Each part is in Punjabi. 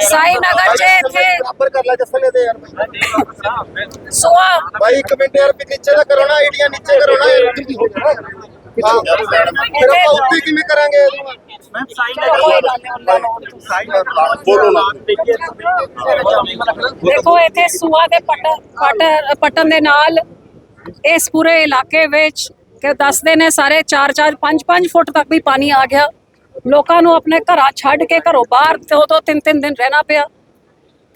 ਸਾਈ ਨਗਰ ਚ ਇੱਥੇ ਬਰਾਬਰ ਕਰ ਲੈ ਜੱਸਲੇ ਦੇ ਯਾਰ ਸੋਆ ਭਾਈ ਇੱਕ ਮਿੰਟ ਯਾਰ ਵੀ ਨੀਚੇ ਦਾ ਕਰੋ ਨਾ ਆਈਡੀਆ ਨੀਚੇ ਕਰੋ ਨਾ ਇਹ ਉੱਧਰ ਦੀ ਹੋ ਜਾਣਾ ਹਾਂ ਫਿਰ ਆਪਾਂ ਉੱਤੇ ਕਿਵੇਂ ਕਰਾਂਗੇ ਕੋਈ ਗੱਲ ਨਹੀਂ ਉਹਨਾਂ ਨੂੰ ਬੋਲੋ ਨਾ ਦੇਖੋ ਇੱਥੇ ਸੂਆ ਦੇ ਪਟ ਪਟ ਪਟਨ ਦੇ ਨਾਲ ਇਸ ਪੂਰੇ ਇਲਾਕੇ ਵਿੱਚ ਕਿ ਦੱਸਦੇ ਨੇ ਸਾਰੇ 4-4 5-5 ਫੁੱਟ ਤੱਕ ਵੀ ਪਾਣੀ ਆ ਗਿਆ ਲੋਕਾਂ ਨੂੰ ਆਪਣੇ ਘਰਾਂ ਛੱਡ ਕੇ ਘਰੋਂ ਬਾਹਰ ਦੋ ਦੋ ਤਿੰਨ ਤਿੰਨ ਦਿਨ ਰਹਿਣਾ ਪਿਆ।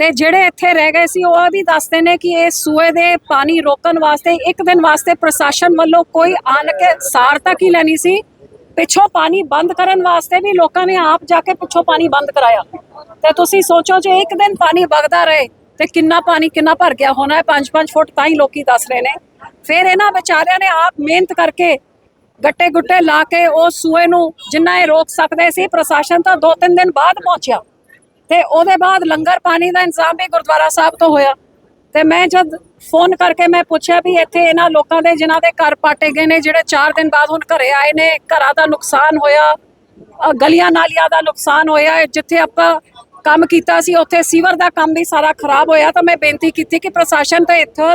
ਤੇ ਜਿਹੜੇ ਇੱਥੇ ਰਹਿ ਗਏ ਸੀ, ਉਹ ਵੀ ਦੱਸਦੇ ਨੇ ਕਿ ਇਹ ਸੂਏ ਦੇ ਪਾਣੀ ਰੋਕਣ ਵਾਸਤੇ, ਇੱਕ ਦਿਨ ਵਾਸਤੇ ਪ੍ਰਸ਼ਾਸਨ ਵੱਲੋਂ ਕੋਈ ਆਣ ਕੇ ਸਾਰ ਤੱਕ ਹੀ ਲੈਣੀ ਸੀ? ਪਿੱਛੋਂ ਪਾਣੀ ਬੰਦ ਕਰਨ ਵਾਸਤੇ ਵੀ ਲੋਕਾਂ ਨੇ ਆਪ ਜਾ ਕੇ ਪਿੱਛੋਂ ਪਾਣੀ ਬੰਦ ਕਰਾਇਆ। ਤੇ ਤੁਸੀਂ ਸੋਚੋ ਜੇ ਇੱਕ ਦਿਨ ਪਾਣੀ ਵਗਦਾ ਰਹੇ, ਤੇ ਕਿੰਨਾ ਪਾਣੀ ਕਿੰਨਾ ਭਰ ਗਿਆ ਹੋਣਾ ਹੈ? 5-5 ਫੁੱਟ ਤਾਂ ਹੀ ਲੋਕੀ ਦੱਸ ਰਹੇ ਨੇ। ਫਿਰ ਇਹਨਾਂ ਵਿਚਾਰਿਆਂ ਨੇ ਆਪ ਮਿਹਨਤ ਕਰਕੇ ਗੱਟੇ ਗੁੱਟੇ ਲਾ ਕੇ ਉਹ ਸੂਏ ਨੂੰ ਜਿੰਨਾ ਇਹ ਰੋਕ ਸਕਦੇ ਸੀ, ਪ੍ਰਸ਼ਾਸਨ ਤਾਂ 2-3 ਦਿਨ ਬਾਅਦ ਪਹੁੰਚਿਆ। ਤੇ ਉਹਦੇ ਬਾਅਦ ਲੰਗਰ ਪਾਣੀ ਦਾ ਇੰਤਜ਼ਾਮ ਵੀ ਗੁਰਦੁਆਰਾ ਸਾਹਿਬ ਤੋਂ ਹੋਇਆ। ਤੇ ਮੈਂ ਜਦ ਫੋਨ ਕਰਕੇ ਮੈਂ ਪੁੱਛਿਆ ਵੀ ਇੱਥੇ ਇਹਨਾਂ ਲੋਕਾਂ ਦੇ, ਜਿਨ੍ਹਾਂ ਦੇ ਘਰ ਪਾਟੇ ਗਏ ਨੇ, ਜਿਹੜੇ 4 ਦਿਨ ਬਾਅਦ ਹੁਣ ਘਰੇ ਆਏ ਨੇ, ਘਰਾਂ ਦਾ ਨੁਕਸਾਨ ਹੋਇਆ ਗਲੀਆਂ ਨਾਲੀਆਂ ਦਾ ਨੁਕਸਾਨ ਹੋਇਆ, ਜਿੱਥੇ ਆਪਾਂ ਕੰਮ ਕੀਤਾ ਸੀ, ਉੱਥੇ ਸੀਵਰ ਦਾ ਕੰਮ ਵੀ ਸਾਰਾ ਖਰਾਬ ਹੋਇਆ, ਤਾਂ ਮੈਂ ਬੇਨਤੀ ਕੀਤੀ ਕਿ ਪ੍ਰਸ਼ਾਸਨ ਤੇ ਇੱਥੋਂ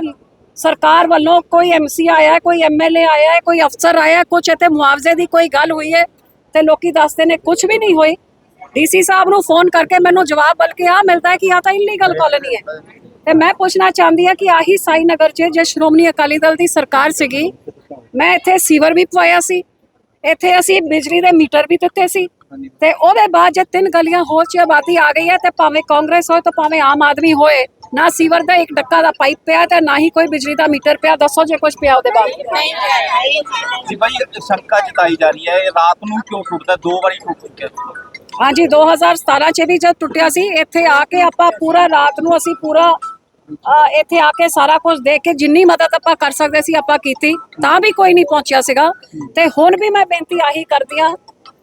ਸਰਕਾਰ ਵੱਲੋਂ ਕੋਈ ਐਮਸੀ ਆਇਆ ਹੈ, ਕੋਈ ਐਮਐਲਏ ਆਇਆ ਹੈ ਕੋਈ ਅਫਸਰ ਆਇਆ ਹੈ, ਕੁਛ ਇੱਥੇ ਮੁਆਵਜ਼ੇ ਦੀ ਕੋਈ ਗੱਲ ਹੋਈ ਹੈ ਤੇ ਲੋਕੀ ਦੱਸਦੇ ਨੇ ਕੁਝ ਵੀ ਨਹੀਂ ਹੋਈ ਡੀਸੀ ਸਾਹਿਬ ਨੂੰ ਫੋਨ ਕਰਕੇ ਮੈਨੂੰ ਜਵਾਬ ਬਲਕਿ ਆ ਮਿਲਦਾ ਹੈ ਕਿ ਆ ਤਾਂ ਇਲੀਗਲ ਕਾਲੋਨੀ ਹੈ। ਤੇ ਮੈਂ ਪੁੱਛਣਾ ਚਾਹੁੰਦੀ ਆ ਕਿ ਆਹੀ ਸਾਈ ਨਗਰ 'ਚ ਜੇ ਸ਼੍ਰੋਮਣੀ ਅਕਾਲੀ ਦਲ ਦੀ ਸਰਕਾਰ ਸੀਗੀ ਮੈਂ ਇੱਥੇ ਸੀਵਰ ਵੀ ਪਵਾਇਆ ਸੀ ਇੱਥੇ ਅਸੀਂ ਬਿਜਲੀ ਦੇ ਮੀਟਰ ਵੀ ਦਿੱਤੇ ਸੀ ਤੇ ਉਹਦੇ ਬਾਅਦ ਜੇ ਤਿੰਨ ਗਲੀਆਂ ਹੋਰ 'ਚ ਆਬਾਦੀ ਆ ਗਈ ਹੈ ਤੇ ਭਾਵੇਂ ਕਾਂਗਰਸ ਹੋਏ ਤੇ ਭਾਵੇਂ ਆਮ ਆਦਮੀ ਹੋਏ ਨਾ ਸੀਵਰ ਦਾ ਇੱਕ ਡੱਕਾ ਦਾ ਪਾਈਪ ਪਿਆ ਤੇ ਨਾ ਹੀ ਕੋਈ ਬਿਜਲੀ ਦਾ ਮੀਟਰ ਪਿਆ। ਦੱਸੋ ਜੇ ਕੁਝ ਪਿਆ ਉਹਦੇ ਬਾਅਦ ਜੀ ਭਾਈ ਸ਼ੰਕਾ ਜਤਾਈ ਜਾ ਰਹੀ ਹੈ। ਇਹ ਰਾਤ ਨੂੰ ਕਿਉਂ ਟੁੱਟਦਾ? ਦੋ ਵਾਰੀ ਟੁੱਟ ਚੁੱਕਿਆ ਹਾਂਜੀ 2017 ਚ ਵੀ ਜਦ ਟੁੱਟਿਆ ਸੀ ਇੱਥੇ ਆ ਕੇ ਆਪਾਂ ਪੂਰਾ ਰਾਤ ਨੂੰ ਅਸੀਂ ਪੂਰਾ ਇੱਥੇ ਆ ਕੇ ਸਾਰਾ ਕੁਝ ਦੇਖ ਕੇ ਜਿੰਨੀ ਮਦਦ ਆਪਾਂ ਕਰ ਸਕਦੇ ਸੀ ਆਪਾਂ ਕੀਤੀ ਤਾਂ ਵੀ ਕੋਈ ਨਹੀਂ ਪਹੁੰਚਿਆ ਸੀਗਾ। ਤੇ ਹੁਣ ਵੀ ਮੈਂ ਬੇਨਤੀ ਆਹੀ ਕਰਦੀ ਆ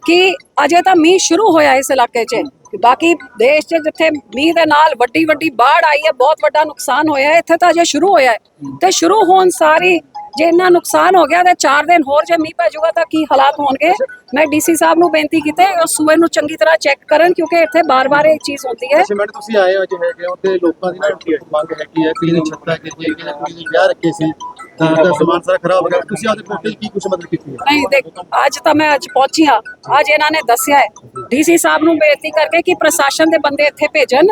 ਕਿ ਅਜੇ ਤਾਂ ਮੀਂਹ ਸ਼ੁਰੂ ਹੋਇਆ ਇਸ ਇਲਾਕੇ 'ਚ। ਬਾਕੀ ਦੇਸ਼ 'ਚ ਜਿੱਥੇ ਮੀਂਹ ਦੇ ਨਾਲ ਵੱਡੀ ਵੱਡੀ ਬਾੜ ਆਈ ਹੈ, ਬਹੁਤ ਵੱਡਾ ਨੁਕਸਾਨ ਹੋਇਆ ਹੈ, ਇੱਥੇ ਤਾਂ ਅਜੇ ਸ਼ੁਰੂ ਹੋਇਆ ਹੈ। ਤੇ ਸ਼ੁਰੂ ਹੋਣ ਸਾਰੀ ਜੇ ਇੰਨਾ ਨੁਕਸਾਨ ਹੋ ਗਿਆ ਤੇ 4 ਦਿਨ ਹੋਰ ਜੇ ਮੀਂਹ ਪੈ ਜਾਊਗਾ ਤਾਂ ਕੀ ਹਾਲਾਤ ਹੋਣਗੇ? ਮੈਂ ਡੀਸੀ ਸਾਹਿਬ ਨੂੰ ਬੇਨਤੀ ਕੀਤੀ ਹੈ ਉਸ ਸੂਏ ਨੂੰ ਚੰਗੀ ਤਰ੍ਹਾਂ ਚੈੱਕ ਕਰਨ ਕਿਉਂਕਿ ਇੱਥੇ ਬਾਰ-ਬਾਰ ਇਹ ਚੀਜ਼ ਹੁੰਦੀ ਹੈ। ਸਿਮਟ ਤੁਸੀਂ ਆਏ ਹੋ, ਅੱਜ ਹੈਗੇ ਹੋ ਲੋਕਾਂ ਦੀ ਨਾ ਮੰਗ ਹੈਗੀ ਹੈ ਕਿ ਛੱਤਾਂ ਕਿ ਕਿ ਕੁੜੀ ਵਿਆਹ ਰੱਖੇ ਸੀ ਤਾਂ ਦਾ ਸਮਾਨ ਸਾਰਾ ਖਰਾਬ ਹੋ ਗਿਆ। ਤੁਸੀਂ ਆਪਦੇ ਪੋਤੇ ਕੀ ਕੁਝ ਮਦਦ ਕੀਤੀ ਹੈ? ਨਹੀਂ ਦੇਖ ਅੱਜ ਤਾਂ ਮੈਂ ਅੱਜ ਪਹੁੰਚੀ ਹਾਂ। ਅੱਜ ਇਹਨਾਂ ਨੇ ਦੱਸਿਆ ਹੈ। ਡੀਸੀ ਸਾਹਿਬ ਨੂੰ ਬੇਨਤੀ ਕਰਕੇ ਕਿ ਪ੍ਰਸ਼ਾਸਨ ਦੇ ਬੰਦੇ ਇੱਥੇ ਭੇਜਣ।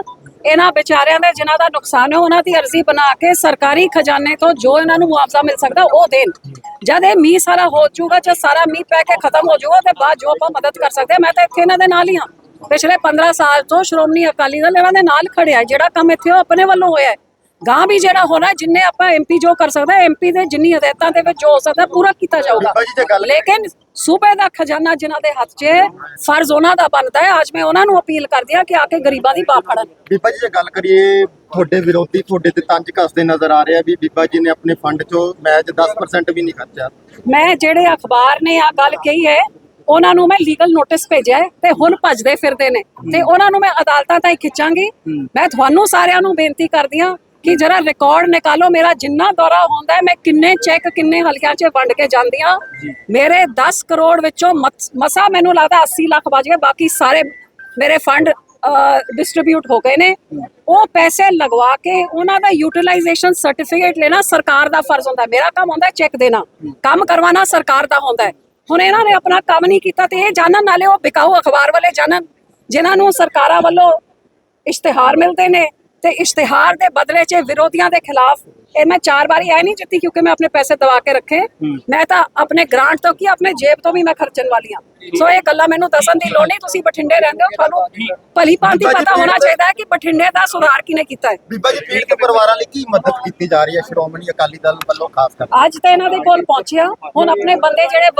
ਇਹਨਾਂ ਵਿਚਾਰਿਆਂ ਦੇ ਜਿਨ੍ਹਾਂ ਦਾ ਨੁਕਸਾਨ ਹੈ ਉਹਨਾਂ ਦੀ ਅਰਜ਼ੀ ਬਣਾ ਕੇ ਸਰਕਾਰੀ ਖਜ਼ਾਨੇ ਤੋਂ ਜੋ ਇਹਨਾਂ ਨੂੰ ਮੁਆਵਜ਼ਾ ਮਿਲ ਸਕਦਾ ਉਹ ਦੇਣ। ਜਦ ਇਹ ਮੀਂਹ ਸਾਰਾ ਹੋ ਜਾਊਗਾ ਜਦ ਸਾਰਾ ਮੀਂਹ ਪੈ ਕੇ ਖਤਮ ਹੋ ਜਾਊਗਾ ਤੇ ਬਾਅਦ ਜੋ ਆਪਾਂ ਮਦਦ ਕਰ ਸਕਦੇ ਮੈਂ ਤਾਂ ਇੱਥੇ ਇਹਨਾਂ ਦੇ ਨਾਲ ਹੀ ਹਾਂ। ਪਿਛਲੇ 15 ਸਾਲ ਤੋਂ ਸ਼੍ਰੋਮਣੀ ਅਕਾਲੀ ਦਲ ਇਹਨਾਂ ਦੇ ਨਾਲ ਖੜਿਆ। ਜਿਹੜਾ ਕੰਮ ਇੱਥੇ ਉਹ ਆਪਣੇ ਵੱਲੋਂ ਹੋਇਆ ਹੈ। ਗਾਂ ਵੀ ਜਿਹੜਾ ਹੋਣਾ ਜਿੰਨੇ ਆਪਾਂ ਐਮਪੀ ਜੋ ਕਰ ਸਕਦਾ ਐਮਪੀ ਦੇ ਜਿੰਨੀ ਹਦਾਇਤਾਂ ਦੇ ਵਿੱਚ ਜੋ ਹੋ ਸਕਦਾ ਪੂਰਾ ਕੀਤਾ ਜਾਊਗਾ। ਲੇਕਿਨ ਸੂਬੇ ਦਾ ਖਜ਼ਾਨਾ ਜਿਨ੍ਹਾਂ ਦੇ ਹੱਥ 'ਚ ਫਰਜ਼ ਉਹਨਾਂ ਦਾ ਬਣਦਾ ਹੈ। ਅੱਜ ਮੈਂ ਉਹਨਾਂ ਨੂੰ ਅਪੀਲ ਕਰਦੀ ਹਾਂ ਕਿ ਆ ਕੇ ਗਰੀਬਾਂ ਦੀ ਬਾਹ ਫੜਨ। ਬੀਬਾ ਜੀ ਜੇ ਗੱਲ ਕਰੀਏ ਤੁਹਾਡੇ ਵਿਰੋਧੀ ਤੁਹਾਡੇ ਤੇ ਤੰਜ ਕੱਸਦੇ ਨਜ਼ਰ ਆ ਰਿਹਾ ਵੀ ਬੀਬਾ ਜੀ ਨੇ ਆਪਣੇ ਫੰਡ ਚੋਂ ਮੈਚ 10% ਵੀ ਨਹੀਂ ਖਰਚਿਆ। ਮੈਂ ਜਿਹੜੇ ਅਖਬਾਰ ਨੇ ਆ ਗੱਲ ਕਹੀ ਹੈ ਉਹਨਾਂ ਨੂੰ ਮੈਂ ਲੀਗਲ ਨੋਟਿਸ ਭੇਜਿਆ ਤੇ ਹੁਣ ਭੱਜਦੇ ਫਿਰਦੇ ਨੇ। ਤੇ ਉਹਨਾਂ ਨੂੰ ਮੈਂ ਅਦਾਲਤਾਂ ਤਾਈਂ ਖਿੱਚਾਂਗੀ। ਮੈਂ ਤੁਹਾਨੂੰ ਸਾਰਿਆਂ ਨੂੰ ਬੇਨਤੀ ਕਰਦੀ ਹਾਂ ਕਿ ਜਰਾ ਰਿਕਾਰਡ ਨਿਕਾਲੋ ਮੇਰਾ ਜਿੰਨਾ ਦੌਰਾ ਹੁੰਦਾ ਹੈ ਮੈਂ ਕਿੰਨੇ ਚੈੱਕ ਕਿੰਨੇ ਹਲਕਿਆਂ 'ਚ ਵੰਡ ਕੇ ਜਾਂਦੀ ਹਾਂ। ਮੇਰੇ 10 ਕਰੋੜ ਵਿੱਚੋਂ ਮਸਾ ਮੈਨੂੰ ਲੱਗਦਾ 80 ਲੱਖ ਬਚ ਗਏ ਬਾਕੀ ਸਾਰੇ ਮੇਰੇ ਫੰਡ ਡਿਸਟ੍ਰੀਬਿਊਟ ਹੋ ਗਏ ਨੇ। ਉਹ ਪੈਸੇ ਲਗਵਾ ਕੇ ਉਹਨਾਂ ਦਾ ਯੂਟਿਲਾਈਜੇਸ਼ਨ ਸਰਟੀਫਿਕੇਟ ਲੈਣਾ ਸਰਕਾਰ ਦਾ ਫਰਜ਼ ਹੁੰਦਾ। ਮੇਰਾ ਕੰਮ ਹੁੰਦਾ ਚੈੱਕ ਦੇਣਾ। ਕੰਮ ਕਰਵਾਉਣਾ ਸਰਕਾਰ ਦਾ ਹੁੰਦਾ ਹੁਣ ਇਹਨਾਂ ਨੇ ਆਪਣਾ ਕੰਮ ਨਹੀਂ ਕੀਤਾ ਤੇ ਇਹ ਜਾਣਨ ਨਾਲੇ ਉਹ ਵਿਕਾਊ ਅਖਬਾਰ ਵਾਲੇ ਜਾਣਨ ਜਿਨ੍ਹਾਂ ਨੂੰ ਸਰਕਾਰਾਂ ਵੱਲੋਂ ਇਸ਼ਤਿਹਾਰ ਮਿਲਦੇ ਨੇ। ਤੇ ਇਸ਼ਤਿਹਾਰ ਦੇ ਬਦਲੇ 'ਚ ਵਿਰੋਧੀਆਂ ਦੇ ਖਿਲਾਫ ਇਹ ਮੈਂ ਚਾਰ ਵਾਰੀ ਐ ਨਹੀਂ ਜਿੱਤੀ ਕਿਉਂਕਿ ਮੈਂ ਆਪਣੇ ਪੈਸੇ ਦਵਾ ਕੇ ਰੱਖੇ। ਮੈਂ ਤਾਂ ਆਪਣੇ ਗ੍ਰਾਂਟ ਤੋਂ ਕੀ ਆਪਣੇ ਜੇਬ ਤੋਂ ਵੀ ਮੈਂ ਖਰਚਣ ਵਾਲੀ ਹਾਂ। ਸੋ ਇਹ ਗੱਲਾਂ ਮੈਨੂੰ ਦੱਸਣ ਦੀ ਲੋੜ ਨਹੀਂ ਤੁਸੀਂ ਬਠਿੰਡੇ ਰਹਿੰਦੇ ਹੋ। ਤੁਹਾਨੂੰ ਭਲੀ ਭਾਂਤੀ ਪਤਾ ਹੋਣਾ ਚਾਹੀਦਾ ਹੈ ਕਿ ਬਠਿੰਡੇ ਦਾ ਸੁਧਾਰ ਕਿਨੇ ਕੀਤਾ ਹੈ। ਬੀਬਾ ਜੀ ਪੀੜਤ ਪਰਿਵਾਰਾਂ ਲਈ ਕੀ ਮਦਦ ਕੀਤੀ ਜਾ ਰਹੀ ਹੈ? ਸ਼੍ਰੋਮਣੀ ਅਕਾਲੀ ਦਲ ਵੱਲੋਂ ਖਾਸ ਕਰਕੇ। ਅੱਜ ਤਾਂ ਇਹਨਾਂ ਦੇ ਕੋਲ ਪਹੁੰਚਿਆ। ਹੁਣ ਆਪਣੇ ਬੰਦੇ ਜਿਹੜੇ